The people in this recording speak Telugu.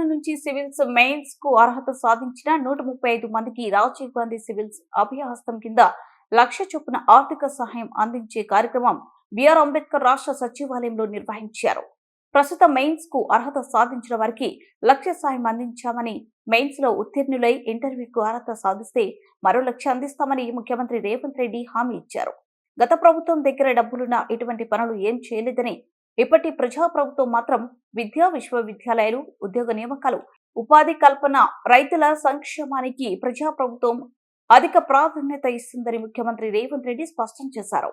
పీజీ సివిల్స్ మెయిన్స్కు అర్హత సాధించిన నూట ముప్పై ఐదు మందికి రాజీవ్ గాంధీ సివిల్స్ అభయహస్తం కింద లక్ష చొప్పున ఆర్థిక సహాయం అందించే కార్యక్రమం బిఆర్ అంబేద్కర్ రాష్ట్ర సచివాలయంలో నిర్వహించారు. ప్రస్తుత మెయిన్స్కు అర్హత సాధించిన వారికి లక్ష సాయం అందించామని మెయిన్స్లో ఉత్తీర్ణులై ఇంటర్వ్యూకు అర్హత సాధిస్తే మరో లక్ష అందిస్తామని ముఖ్యమంత్రి రేవంత్ రెడ్డి హామీ ఇచ్చారు. గత ప్రభుత్వం దగ్గర డబ్బులున్న ఇటువంటి పనులు ఏం చేయలేదని ఇప్పటి ప్రజా ప్రభుత్వం మాత్రం విద్యా విశ్వవిద్యాలయాలు ఉద్యోగ నియామకాలు ఉపాధి కల్పన రైతుల సంక్షేమానికి ప్రజా ప్రభుత్వం అధిక ప్రాధాన్యత ఇస్తుందని ముఖ్యమంత్రి రేవంత్ రెడ్డి స్పష్టం చేశారు.